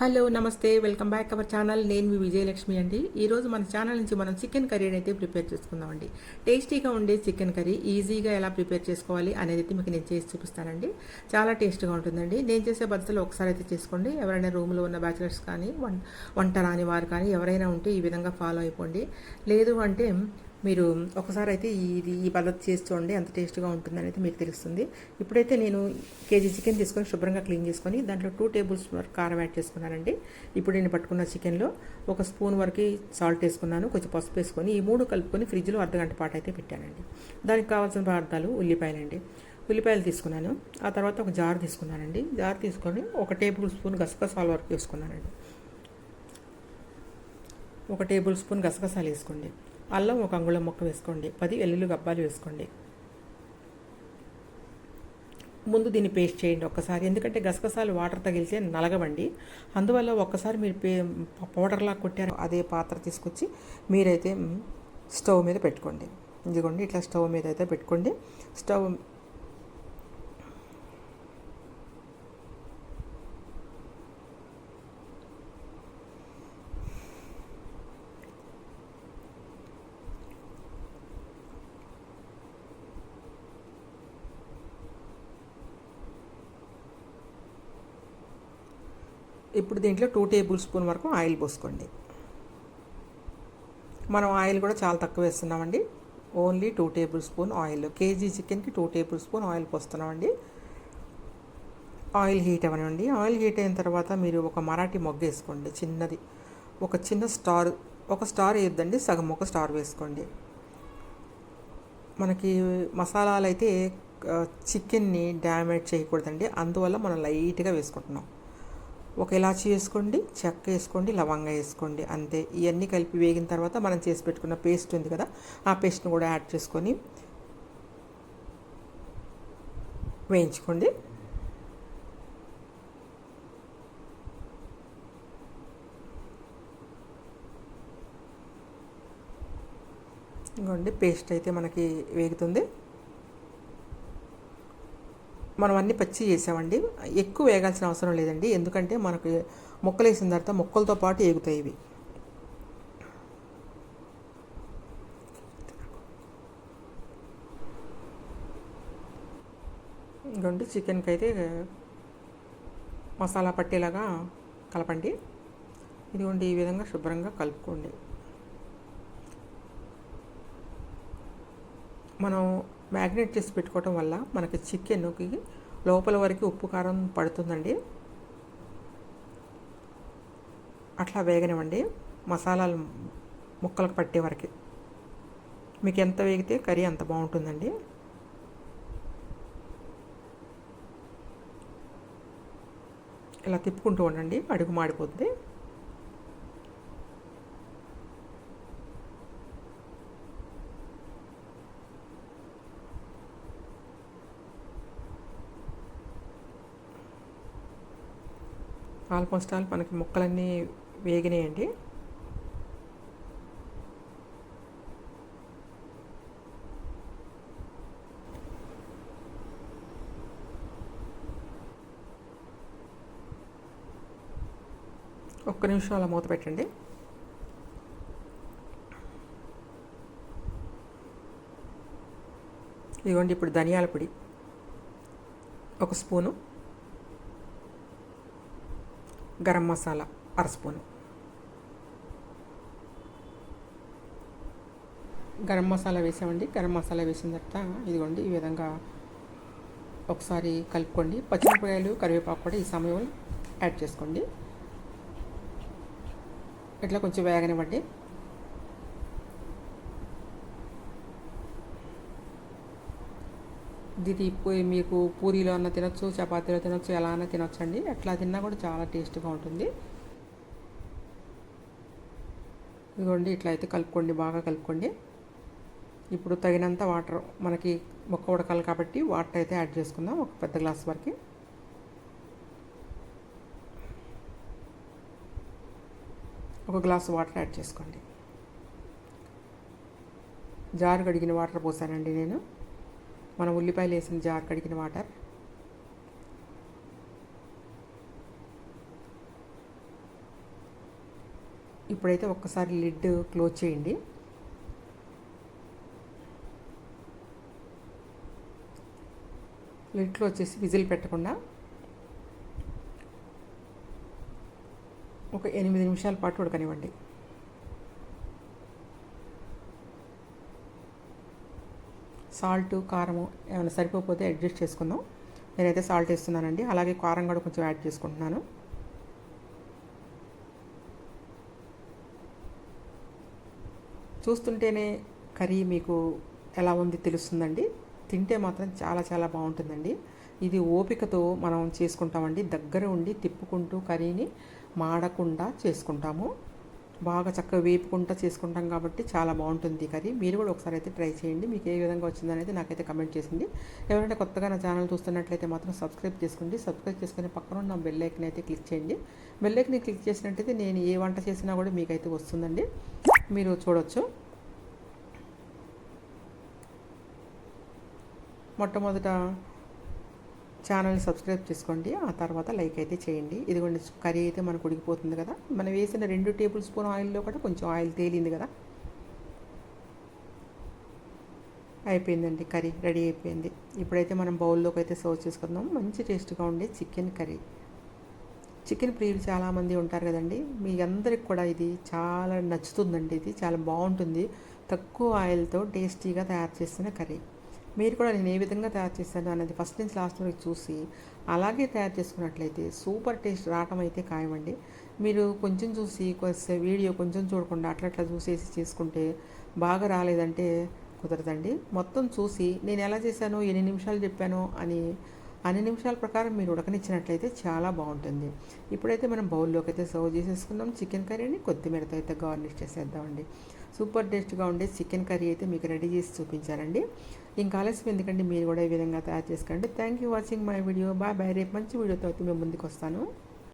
Hello నమస్తే welcome back our channel. నేను మీ విజయలక్ష్మి అండి. ఈరోజు మన ఛానల్ నుంచి మనం చికెన్ కర్రీని అయితే ప్రిపేర్ చేసుకుందామండి. టేస్టీగా ఉండే చికెన్ కర్రీ ఈజీగా ఎలా ప్రిపేర్ చేసుకోవాలి అనేది అయితే మీకు నేను చేసి చూపిస్తానండి. చాలా టేస్ట్గా ఉంటుందండి. నేను చేసే పద్ధతిలో ఒకసారి అయితే చేసుకోండి. ఎవరైనా రూమ్లో ఉన్న బ్యాచిలర్స్ కానీ వంట రాని వారు కానీ ఎవరైనా ఉంటే ఈ విధంగా ఫాలో అయిపోండి. లేదు అంటే మీరు ఒకసారి అయితే ఇది ఈ పద్ధతి చేసి చూడండి ఎంత టేస్ట్గా ఉంటుందని అయితే మీకు తెలుస్తుంది. ఇప్పుడైతే నేను కేజీ చికెన్ తీసుకొని శుభ్రంగా క్లీన్ చేసుకొని దాంట్లో టూ టేబుల్స్ వరకు కారం యాడ్ చేసుకున్నానండి. ఇప్పుడు నేను పట్టుకున్న చికెన్లో ఒక స్పూన్ వరకు సాల్ట్ వేసుకున్నాను కొంచెం పసుపు వేసుకొని ఈ మూడు కలుపుకొని ఫ్రిడ్జ్లో అర్ధగంట పాటు అయితే పెట్టానండి. దానికి కావాల్సిన పదార్థాలు ఉల్లిపాయలండి. ఉల్లిపాయలు తీసుకున్నాను ఆ తర్వాత ఒక జార్ తీసుకున్నానండి. జార్ తీసుకొని ఒక టేబుల్ స్పూన్ గసగసాలు వరకు వేసుకున్నానండి. ఒక టేబుల్ స్పూన్ గసగసాలు వేసుకోండి. అల్లం ఒక అంగుళం మొక్క వేసుకోండి. పది వెల్లుల్లి గబ్బాలు వేసుకోండి. ముందు దీన్ని పేస్ట్ చేయండి ఒక్కసారి. ఎందుకంటే గసగసాలు వాటర్ తగిలితే నలగవండి. అందువల్ల ఒక్కసారి మీరు పే పౌడర్లా కొట్టారు. అదే పాత్ర తీసుకొచ్చి మీరైతే స్టవ్ మీద పెట్టుకోండి. ఇదిగోండి ఇట్లా స్టవ్ మీద అయితే పెట్టుకోండి. స్టవ్ ఇప్పుడు దీంట్లో టూ టేబుల్ స్పూన్ వరకు ఆయిల్ పోసుకోండి. మనం ఆయిల్ కూడా చాలా తక్కువ వేస్తున్నామండి. Only two tablespoon oil kg చికెన్కి టూ టేబుల్ స్పూన్ ఆయిల్ పోస్తున్నామండి. ఆయిల్ హీట్ అవ్వనండి ఆయిల్ హీట్ అయిన తర్వాత మీరు ఒక మరాఠీ మొగ్గ వేసుకోండి చిన్నది. ఒక చిన్న స్టార్ ఒక స్టార్ వేయొద్దండి సగం ఒక స్టార్ వేసుకోండి. మనకి మసాలాలు అయితే చికెన్ని డ్యామేజ్ చేయకూడదండి. అందువల్ల మనం లైట్గా వేసుకుంటున్నాం. ఒక ఇలాచి వేసుకోండి చెక్క వేసుకోండి లవంగా వేసుకోండి అంతే. ఇవన్నీ కలిపి వేగిన తర్వాత మనం చేసి పెట్టుకున్న పేస్ట్ ఉంది కదా ఆ పేస్ట్ని కూడా యాడ్ చేసుకొని వేయించుకోండి. ఇంకోండి పేస్ట్ అయితే మనకి వేగుతుంది. మనం అన్ని పచ్చి చేసామండి. ఎక్కువ వేగాల్సిన అవసరం లేదండి. ఎందుకంటే మనకి మొక్కలు వేసిన తర్వాత మొక్కలతో పాటు ఏగుతాయి ఇవి. ఇంకోండి చికెన్కి అయితే మసాలా పట్టేలాగా కలపండి. ఇదిగోండి ఈ విధంగా శుభ్రంగా కలుపుకోండి. మనం మ్యాగ్నేట్ చేసి పెట్టుకోవటం వల్ల మనకి చికెన్కి లోపల వరకు ఉప్పు కారం పడుతుందండి. అట్లా వేగనివ్వండి. మసాలాలు ముక్కలకు పట్టే వరకు. మీకు ఎంత వేగితే కర్రీ అంత బాగుంటుందండి. ఇలా తిప్పుకుంటూ ఉండండి. అడుగు మాడిపోతుంది ఆల్మోస్ట్ ఆల్ మనకి ముక్కలన్నీ వేగినాయండి. ఒక్క నిమిషం అలా మూత పెట్టండి. ఇదిగోండి ఇప్పుడు ధనియాల పొడి. ఒక స్పూను. గరం మసాలా అర స్పూను. గరం మసాలా వేసామండి. గరం మసాలా వేసిన తర్వాత ఇదిగోండి ఈ విధంగా ఒకసారి కలుపుకోండి. పచ్చిమిరపకాయలు కరివేపాకు కూడా ఈ సమయంలో యాడ్ చేసుకోండి. ఇట్లా కొంచెం వేగనివ్వండి. ఇది మీకు పూరీలో అన్న తినొచ్చు చపాతీలో తినొచ్చు ఎలా అన్నా తినొచ్చు అండి అట్లా తిన్నా కూడా చాలా టేస్ట్గా ఉంటుంది. ఇదిగోండి ఇట్లా అయితే కలుపుకోండి బాగా కలుపుకోండి. ఇప్పుడు తగినంత వాటర్ మనకి మొక్క ఉడకాలి కాబట్టి వాటర్ అయితే యాడ్ చేసుకుందాం ఒక పెద్ద గ్లాస్ వరకు. ఒక గ్లాస్ వాటర్ యాడ్ చేసుకోండి. జారు కడిగిన వాటర్ పోసానండి నేను. మనం ఉల్లిపాయలు వేసిన జార్ కడిగిన వాటర్. ఇప్పుడైతే ఒక్కసారి లిడ్ క్లోజ్ చేయండి. లిడ్ వచ్చేసి విజిల్ పెట్టకుండా ఒక ఎనిమిది నిమిషాల పాటు ఉడకనివ్వండి. సాల్ట్ కారము ఏమైనా సరిపోతే అడ్జస్ట్ చేసుకుందాం. నేనైతే సాల్ట్ వేస్తున్నానండి. అలాగే కారం కూడా కొంచెం యాడ్ చేసుకుంటున్నాను. చూస్తుంటేనే కర్రీ మీకు ఎలా ఉంది తెలుస్తుందండి. తింటే మాత్రం చాలా చాలా బాగుంటుందండి. ఇది ఓపికతో మనం చేసుకుంటామండి. దగ్గర ఉండి తిప్పుకుంటూ కర్రీని మాడకుండా చేసుకుంటాము. బాగా చక్కగా వేపుకుంటా చేసుకుంటాం కాబట్టి చాలా బాగుంటుంది కర్రీ. మీరు కూడా ఒకసారి అయితే ట్రై చేయండి. మీకు ఏ విధంగా వచ్చిందనేది నాకైతే కమెంట్ చేసింది. ఎవరైనా కొత్తగా నా ఛానల్ చూస్తున్నట్లయితే మాత్రం సబ్స్క్రైబ్ చేసుకోండి. సబ్స్క్రైబ్ చేసుకుని పక్కన ఉన్న బెల్ ఐకన్ అయితే క్లిక్ చేయండి. బెల్ ఐకన్ క్లిక్ చేసినట్టయితే నేను ఏ వంట చేసినా కూడా మీకైతే వస్తుందండి. మీరు చూడొచ్చు. మొట్టమొదట ఛానల్ని సబ్స్క్రైబ్ చేసుకోండి. ఆ తర్వాత లైక్ అయితే చేయండి. ఇదిగోండి కర్రీ అయితే మనకు ఉడికిపోతుంది కదా. మనం వేసిన రెండు టేబుల్ స్పూన్ ఆయిల్లో కూడా కొంచెం ఆయిల్ తేలింది కదా. అయిపోయిందండి కర్రీ రెడీ అయిపోయింది. ఇప్పుడైతే మనం బౌల్లోకి అయితే సర్వ్ చేసుకుందాం. మంచి టేస్ట్గా ఉండే చికెన్ కర్రీ. చికెన్ ప్రియులు చాలామంది ఉంటారు కదండి. మీ అందరికి కూడా ఇది చాలా నచ్చుతుందండి. ఇది చాలా బాగుంటుంది. తక్కువ ఆయిల్తో టేస్టీగా తయారు చేసిన కర్రీ. మీరు కూడా నేను ఏ విధంగా తయారు చేశాను అనేది ఫస్ట్ నుంచి లాస్ట్ వరకు చూసి అలాగే తయారు చేసుకున్నట్లయితే సూపర్ టేస్ట్ రావటం అయితే ఖాయమండి. మీరు కొంచెం చూసి కొంచెం వీడియో కొంచెం చూడకుండా అట్లా అట్లా చూసేసి చేసుకుంటే బాగా రాలేదంటే కుదరదండి. మొత్తం చూసి నేను ఎలా చేశానో ఎన్ని నిమిషాలు చెప్పానో అని అన్ని నిమిషాల ప్రకారం మీరు ఉడకనిచ్చినట్లయితే చాలా బాగుంటుంది. ఇప్పుడైతే మనం బౌల్లోకి అయితే సర్వ్ చేసేసుకుందాం. చికెన్ కర్రీని కొత్తిమీరతో అయితే గార్నిష్ చేసేద్దామండి. సూపర్ టేస్ట్గా ఉండే చికెన్ కర్రీ అయితే మీకు రెడీ చేసి చూపించారండి ఇంకా ఆలస్యం ఎందుకంటే మీరు కూడా ఈ విధంగా తయారు చేసుకోండి. Thank you watching my video bye bye రేపు మంచి వీడియోతో అయితే మేము ముందుకు వస్తాను.